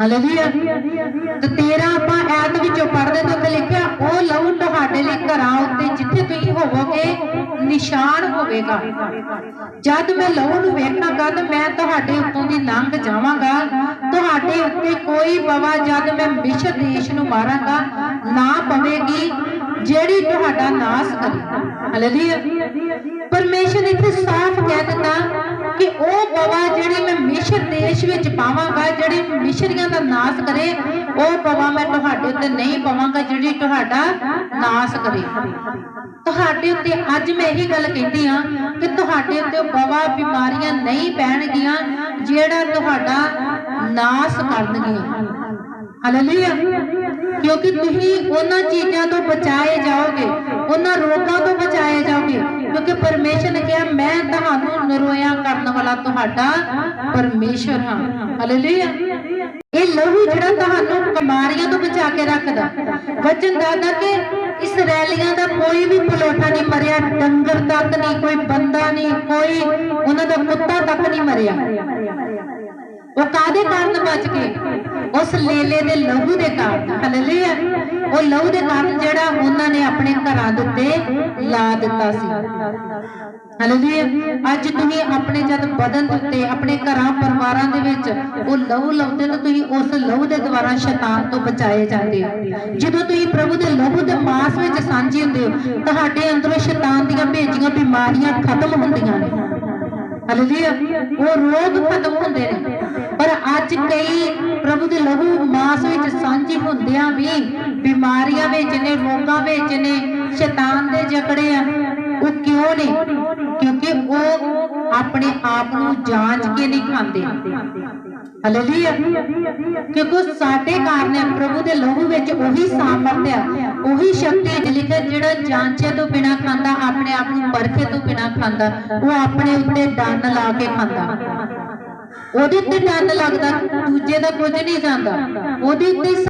Hallelujah ਤੇ ਤੇਰਾ ਆਪਾਂ ਐਤ ਵਿੱਚੋਂ ਪੜਦੇ ਤੋਂ ਉੱਤੇ ਲਿਖਿਆ, ਉਹ ਲਹੂ ਤੁਹਾਡੇ ਲਈ ਘਰਾਂ ਉੱਤੇ ਜਿੱਥੇ ਤੁਸੀਂ ਹੋਵੋਗੇ, ਨਿਸ਼ਾਨ ਹੋਵੇਗਾ। ਜਦ ਮੈਂ ਲਹੂ ਨੂੰ ਵੇਖਾਂਗਾ ਤਾਂ ਮੈਂ ਤੁਹਾਡੇ ਉੱਤੋਂ ਦੀ ਲੰਘ ਜਾਵਾਂਗਾ। ਤੁਹਾਡੇ ਉੱਤੇ ਕੋਈ ਬਵਾ ਜਦ ਮੈਂ ਮਿਸ਼ਰ ਦੇਸ਼ ਨੂੰ ਮਾਰਾਂਗਾ, ਨਾ ਪਵੇਗੀ ਜਿਹੜੀ ਤੁਹਾਡਾ ਨਾਸ ਕਰੇ। ਹਾਲੇਲੂਇਆ ਪਰਮੇਸ਼ਰ ਇੱਥੇ ਸਾਫ਼ ਕਹਿ ਦਿੰਦਾ ਪਾਵਾਂਗਾ ਜਿਹੜੀ ਮਿਸ਼ਰੀਆਂ ਦਾ ਨਾਸ ਕਰੇ, ਉਹ ਬਵਾ ਮੈਂ ਤੁਹਾਡੇ ਉੱਤੇ, ਨਹੀਂ ਪਾਵਾਂਗਾ ਜਿਹੜੀ ਤੁਹਾਡਾ ਨਾਸ ਕਰੇ। ਤੁਹਾਡੇ ਉੱਤੇ ਅੱਜ ਮੈਂ ਇਹੀ ਗੱਲ ਕਹਿੰਦੀ ਆ ਕਿ ਤੁਹਾਡੇ ਉੱਤੇ ਉਹ ਬਵਾ ਬਿਮਾਰੀਆਂ ਨਹੀਂ ਪੈਣਗੀਆਂ, ਜਿਹੜਾ ਤੁਹਾਡਾ ਨਾਸ ਕਰਨਗੀਆਂ। ਹਾਲੇਲੂਇਆ ਕਿਉਂਕਿ ਤੁਸੀਂ ਉਹਨਾਂ ਚੀਜ਼ਾਂ ਤੋਂ ਬਚਾਏ ਜਾਓਗੇ, ਉਹਨਾਂ ਰੋਗ ਪਰਮੇਸ਼ਰ ਨੇ ਕਿਹਾ, ਮੈਂ ਤੁਹਾਨੂੰ ਨਰੋਇਆ ਕਰਨ ਵਾਲਾ ਤੁਹਾਡਾ ਪਰਮੇਸ਼ਰ ਹਾਂ। ਹਾਲੇਲੂਇਆ ਇਹ ਲਹੂ ਜਿਹੜਾ ਤੁਹਾਨੂੰ ਬਿਮਾਰੀਆਂ ਤੋਂ ਬਚਾ ਕੇ ਰੱਖਦਾ। ਵਚਨ ਦਾਦਾ ਕਿ ਇਸ ਰੈਲੀਆਂ ਦਾ ਕੋਈ ਵੀ ਪਲੋਟਾ ਨਹੀਂ ਮਰਿਆ, ਡੰਗਰ ਤੱਕ ਨਹੀਂ, ਕੋਈ ਬੰਦਾ ਨਹੀਂ, ਕੋਈ ਉਹਨਾਂ ਦਾ ਕੁੱਤਾ ਤੱਕ ਨਹੀਂ ਮਰਿਆ। ਉਹ ਕਾਦੇ ਕਾਰਨ ਬਚ ਗਏ? ਉਸ ਲੇਲੇ ਦੇ ਲਹੂ ਦੇ ਕਾਰਨ। ਹਾਲੇਲੂਇਆ। ਉਹ ਲਹੂ ਦੇ ਕਾਰਨ ਜਿਹੜਾ ਉਹਨਾਂ ਨੇ ਆਪਣੇ ਘਰਾਂ ਦੇ ਉੱਤੇ ਲਾ ਦਿੱਤਾ ਸੀ। ਹਾਲੇਲੂਇਆ। ਅੱਜ ਤੁਸੀਂ ਆਪਣੇ ਜਦ ਬਦਨ ਦੇ ਉੱਤੇ, ਆਪਣੇ ਘਰਾਂ, ਪਰਿਵਾਰਾਂ ਦੇ ਵਿੱਚ ਉਹ ਲਹੂ ਲਾਉਂਦੇ ਤਾਂ ਤੁਸੀਂ ਉਸ ਲਹੂ ਦੇ ਦੁਆਰਾ ਸ਼ੈਤਾਨ ਤੋਂ ਬਚਾਏ ਜਾਂਦੇ ਹੋ। ਜਦੋਂ ਤੁਸੀਂ ਪ੍ਰਭੂ ਦੇ ਲਹੂ ਦੇ ਮਾਸ ਵਿੱਚ ਸਾਂਝੇ ਹੁੰਦੇ ਹੋ, ਤੁਹਾਡੇ ਅੰਦਰੋਂ ਸ਼ੈਤਾਨ ਦੀਆਂ ਭੇਜੀਆਂ ਬਿਮਾਰੀਆਂ ਖਤਮ ਹੁੰਦੀਆਂ ਨੇ। ਹਾਲੇਲੂਇਆ। ਉਹ ਰੋਗ ਖਤਮ ਹੁੰਦੇ ਨੇ। ਅੱਜ ਕਈ ਪ੍ਰਭੂ ਦੇ ਲਹੂ ਮਾਸ ਵਿੱਚ ਸਾਂਝੇ ਹੁੰਦਿਆਂ ਵੀ ਬਿਮਾਰੀਆਂ ਵਿੱਚ ਨੇ, ਰੋਗਾਂ ਵਿੱਚ ਨੇ, ਸ਼ੈਤਾਨ ਦੇ ਜਕੜੇ ਆ। ਉਹ ਕਿਉਂ ਨੇ? ਕਿਉਂਕਿ ਉਹ ਆਪਣੇ ਆਪ ਨੂੰ ਜਾਂਚ ਕੇ ਨਹੀਂ ਖਾਂਦੇ। ਹਾਲੇਲੂਇਆ ਕਿਉਂਕਿ ਸਾਡੇ ਕਾਰਨ ਪ੍ਰਭੂ ਦੇ ਲਹੂ ਵਿੱਚ ਉਹੀ ਸਾਮਰਥ ਆ, ਉਹੀ ਸ਼ਕਤੀ ਲਿਖਿਆ ਜਿਹੜਾ ਜਾਂਚੇ ਤੋਂ ਬਿਨਾ ਖਾਂਦਾ, ਆਪਣੇ ਆਪ ਨੂੰ ਪਰਖੇ ਤੋਂ ਬਿਨਾ ਖਾਂਦਾ, ਉਹ ਆਪਣੇ ਉੱਤੇ ਡੰਨ ਲਾ ਕੇ ਖਾਂਦਾ। ਉਹਦੇ ਉੱਤੇ ਡਰ ਲੱਗਦਾ ਦੂਜੇ ਦਾ ਕੁਝ ਨਹੀਂ ਜਾਂਦਾ। ਉਹਦੇ ਉੱਤੇ